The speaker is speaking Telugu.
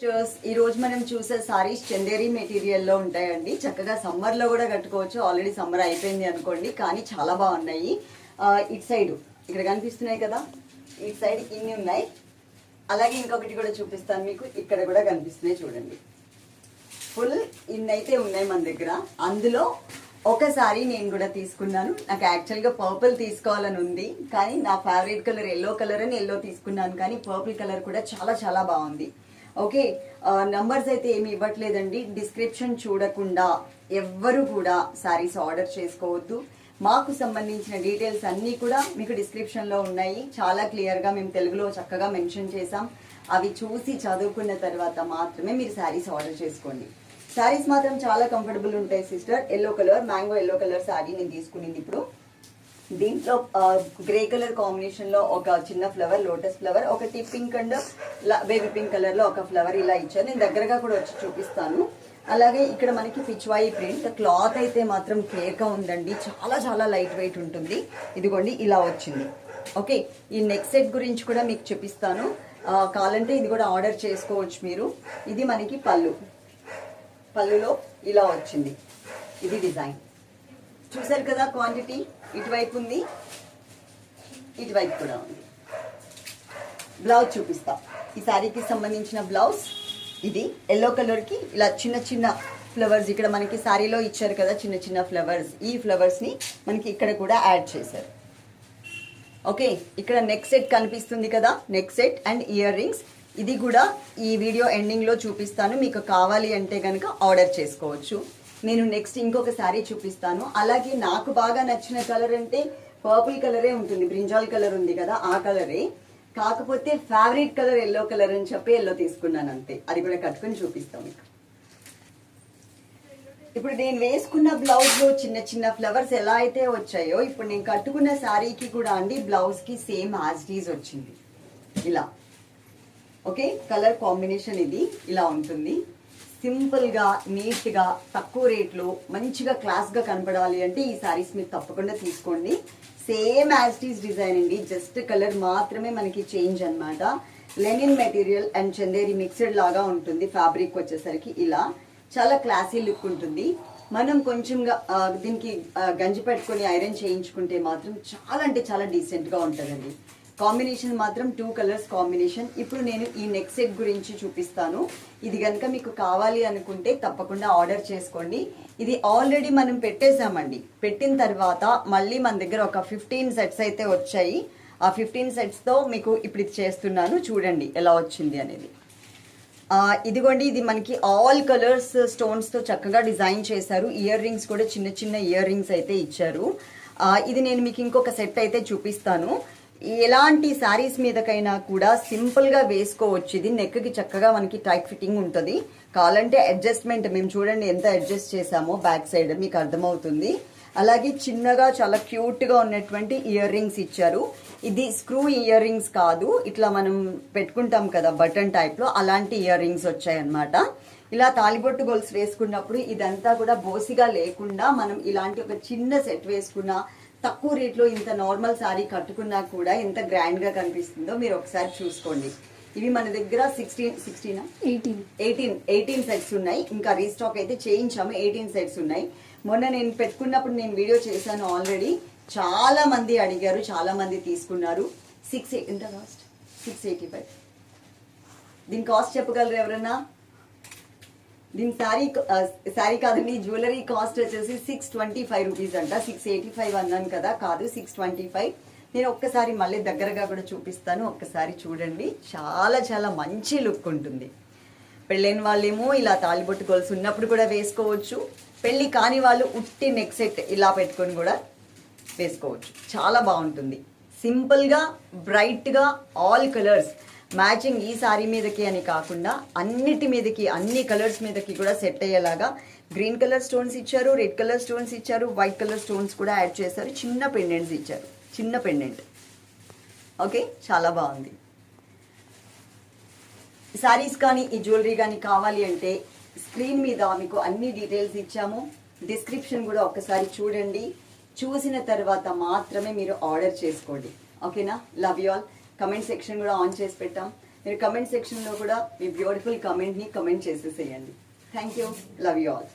సిస్టర్స్ ఈ రోజు మనం చూసే సారీస్ చందేరి మెటీరియల్లో ఉంటాయండి. చక్కగా సమ్మర్లో కూడా కట్టుకోవచ్చు. ఆల్రెడీ సమ్మర్ అయిపోయింది అనుకోండి. కానీ చాలా బాగున్నాయి. ఆ, ఇటు సైడ్ ఇక్కడ కనిపిస్తున్నాయి కదా? ఇటు సైడ్ ఇన్ని ఉన్నాయి. అలాగే ఇంకొకటి కూడా చూపిస్తాను మీకు. ఇక్కడ కూడా కనిపిస్తున్నాయి చూడండి. ఫుల్ ఇన్ని అయితే ఉన్నాయి మన దగ్గర. అందులో ఒకసారి నేను కూడా తీసుకున్నాను. నాకు యాక్చువల్గా పర్పుల్ తీసుకోవాలని ఉంది. కానీ నా ఫేవరెట్ కలర్ ఎల్లో కలర్ అని ఎల్లో తీసుకున్నాను. కానీ పర్పుల్ కలర్ కూడా చాలా చాలా బాగుంది. ఓకే నంబర్స్ అయితే ఏమి ఇవ్వట్లేదండి. డిస్క్రిప్షన్ చూడకుండా ఎవ్వరు కూడా శారీస్ ఆర్డర్ చేసుకోవద్దు. మాకు సంబంధించిన డీటెయిల్స్ అన్నీ కూడా మీకు డిస్క్రిప్షన్లో ఉన్నాయి. చాలా క్లియర్గా మేము తెలుగులో చక్కగా మెన్షన్ చేసాం అవి చూసి చదువుకున్న తర్వాత మాత్రమే మీరు శారీస్ ఆర్డర్ చేసుకోండి. శారీస్ మాత్రం చాలా కంఫర్టబుల్ ఉంటాయి sister yellow colour mango yellow colour sari నేను తీసుకునింది ఇప్పుడు. దీంట్లో గ్రే కలర్ కాంబినేషన్లో ఒక చిన్న ఫ్లవర్ లోటస్ ఫ్లవర్ ఒకటి పింక్ అండ్ బేబీ పింక్ కలర్లో ఒక ఫ్లవర్ ఇలా ఇచ్చాను నేను దగ్గరగా కూడా వచ్చి చూపిస్తాను. అలాగే ఇక్కడ మనకి పిచ్వాయి ప్రింట్ క్లాత్ అయితే మాత్రం కేక ఉందండి. చాలా చాలా లైట్ వెయిట్ ఉంటుంది. ఇదిగోండి ఇలా వచ్చింది. ఓకే ఈ నెక్ సెట్ గురించి కూడా మీకు చూపిస్తాను. కావాలంటే ఇది కూడా ఆర్డర్ చేసుకోవచ్చు మీరు. ఇది మనకి పళ్ళు. పళ్ళులో ఇలా వచ్చింది. ఇది డిజైన్ చూసారు కదా క్వాంటిటీ ఇటువైపు ఉంది. ఇటువైపు కూడా ఉంది. బ్లౌజ్ చూపిస్తా. ఈ శారీకి సంబంధించిన బ్లౌజ్ ఇది ఎల్లో కలర్కి ఇలా చిన్న చిన్న ఫ్లవర్స్ ఇక్కడ మనకి శారీలో ఇచ్చారు కదా చిన్న చిన్న ఫ్లవర్స్ ఈ ఫ్లవర్స్ని మనకి ఇక్కడ కూడా యాడ్ చేశారు. ఓకే ఇక్కడ నెక్ సెట్ కనిపిస్తుంది కదా neck set and earrings ఇది కూడా ఈ వీడియో ఎండింగ్లో చూపిస్తాను. మీకు కావాలి అంటే కనుక ఆర్డర్ చేసుకోవచ్చు. నేను నెక్స్ట్ ఇంకొక శారీ చూపిస్తాను. అలాగే నాకు బాగా నచ్చిన కలర్ అంటే పర్పుల్ కలరే ఉంటుంది. బ్రింజాల్ కలర్ ఉంది కదా ఆ కలరే కాకపోతే ఫేవరెట్ కలర్ ఎల్లో కలర్ అని చెప్పి ఎల్లో తీసుకున్నాను అంతే. అది కూడా కట్టుకొని చూపిస్తాం మీకు. ఇప్పుడు నేను వేసుకున్న బ్లౌజ్లో చిన్న చిన్న ఫ్లవర్స్ ఎలా అయితే వచ్చాయో ఇప్పుడు నేను కట్టుకున్న శారీకి కూడా అండి బ్లౌజ్కి సేమ్ యాజ్ వచ్చింది. ఇలా. ఓకే కలర్ కాంబినేషన్ ఇది. ఇలా ఉంటుంది. సింపుల్గా నీట్గా తక్కువ రేట్లో మంచిగా క్లాస్గా కనపడాలి అంటే ఈ శారీస్ మీరు తప్పకుండా తీసుకోండి. సేమ్ యాజ్టీస్ డిజైన్ అండి. జస్ట్ కలర్ మాత్రమే మనకి చేంజ్ అన్నమాట. Linen material and Chanderi mixed లాగా ఉంటుంది ఫ్యాబ్రిక్ వచ్చేసరికి ఇలా. చాలా క్లాసీ లుక్ ఉంటుంది. మనం కొంచెంగా దీనికి గంజి పెట్టుకొని ఐరన్ చేయించుకుంటే మాత్రం చాలా అంటే చాలా డీసెంట్గా ఉంటుందండి. కాంబినేషన్ మాత్రం టూ కలర్స్ కాంబినేషన్. ఇప్పుడు నేను ఈ నెక్ సెట్ గురించి చూపిస్తాను. ఇది కనుక మీకు కావాలి అనుకుంటే తప్పకుండా ఆర్డర్ చేసుకోండి. ఇది ఆల్రెడీ మనం పెట్టేశామండి. పెట్టిన తర్వాత మళ్ళీ మన దగ్గర ఒక ఫిఫ్టీన్ సెట్స్ అయితే వచ్చాయి. ఆ ఫిఫ్టీన్ సెట్స్తో మీకు ఇప్పుడు ఇది చేస్తున్నాను. చూడండి ఎలా వచ్చింది అనేది. ఇదిగోండి ఇది మనకి ఆల్ కలర్స్ స్టోన్స్తో చక్కగా డిజైన్ చేశారు. ఇయర్ రింగ్స్ కూడా చిన్న చిన్న ఇయర్ రింగ్స్ అయితే ఇచ్చారు. ఇది నేను మీకు ఇంకొక సెట్ అయితే చూపిస్తాను. ఎలాంటి శారీస్ మీదకైనా కూడా సింపుల్గా వేసుకోవచ్చు ఇది నెక్కి చక్కగా మనకి టైట్ ఫిట్టింగ్ ఉంటుంది. కావాలంటే అడ్జస్ట్మెంట్ మేము చూడండి ఎంత అడ్జస్ట్ చేసామో బ్యాక్ సైడ్ మీకు అర్థమవుతుంది. అలాగే చిన్నగా చాలా క్యూట్గా ఉన్నటువంటి ఇయర్ రింగ్స్ ఇచ్చారు. ఇది స్క్రూ ఇయర్ రింగ్స్ కాదు. ఇట్లా మనం పెట్టుకుంటాం కదా బటన్ టైప్లో అలాంటి ఇయర్ రింగ్స్ వచ్చాయన్నమాట. ఇలా తాలిబొట్టు గొలుసు వేసుకున్నప్పుడు ఇదంతా కూడా బోసిగా లేకుండా మనం ఇలాంటి ఒక చిన్న సెట్ వేసుకున్నా తక్కువ రేట్లో ఇంత నార్మల్ సారీ కట్టుకున్నా కూడా ఎంత గ్రాండ్గా కనిపిస్తుందో మీరు ఒకసారి చూసుకోండి. ఇవి మన దగ్గర సిక్స్టీన్ సిక్స్టీనా ఎయిటీన్ ఎయిటీన్ ఎయిటీన్ సెట్స్ ఉన్నాయి. ఇంకా రీస్టాక్ అయితే చేయించాము. ఎయిటీన్ సెట్స్ ఉన్నాయి. మొన్న నేను పెట్టుకున్నప్పుడు నేను వీడియో చేశాను ఆల్రెడీ చాలా మంది అడిగారు చాలా మంది తీసుకున్నారు. సిక్స్ ఎంత కాస్ట్ సిక్స్ ఎయిటీ ఫైవ్ దీని కాస్ట్ చెప్పగలరు ఎవరన్నా? దీని శారీ శారీ కాదండి జ్యువెలరీ కాస్ట్ వచ్చేసి సిక్స్ ట్వంటీ ఫైవ్ రూపీస్ అంట. సిక్స్ ఎయిటీ ఫైవ్ అన్నాను కదా కాదు సిక్స్ ట్వంటీ ఫైవ్ నేను ఒక్కసారి మళ్ళీ దగ్గరగా కూడా చూపిస్తాను. ఒక్కసారి చూడండి. చాలా చాలా మంచి లుక్ ఉంటుంది. పెళ్ళైన వాళ్ళేమో ఇలా తాలిబొట్టు గొలుసు ఉన్నప్పుడు కూడా వేసుకోవచ్చు. పెళ్ళి కాని వాళ్ళు ఉట్టి నెక్ సెట్ ఇలా పెట్టుకొని కూడా వేసుకోవచ్చు. చాలా బాగుంటుంది. సింపుల్గా బ్రైట్గా ఆల్ కలర్స్ మ్యాచింగ్ ఈ సారీ మీదకి అని కాకుండా అన్నిటి మీదకి అన్ని కలర్స్ మీదకి కూడా సెట్ అయ్యేలాగా గ్రీన్ కలర్ స్టోన్స్ ఇచ్చారు రెడ్ కలర్ స్టోన్స్ ఇచ్చారు వైట్ కలర్ స్టోన్స్ కూడా యాడ్ చేశారు. చిన్న పెండెంట్స్ ఇచ్చారు. చిన్న పెండెంట్ ఓకే చాలా బాగుంది. శారీస్ కానీ ఈ జ్యువెలరీ కానీ కావాలి అంటే స్క్రీన్ మీద మీకు అన్ని డీటెయిల్స్ ఇచ్చాము. డిస్క్రిప్షన్ కూడా ఒక్కసారి చూడండి. చూసిన తర్వాత మాత్రమే మీరు ఆర్డర్ చేసుకోండి. ఓకేనా love you all comment section కూడా ఆన్ చేసి పెట్టాం. మీరు కమెంట్ సెక్షన్లో కూడా మీ బ్యూటిఫుల్ కమెంట్ని కమెంట్ చేసేసేయండి. Thank you love you all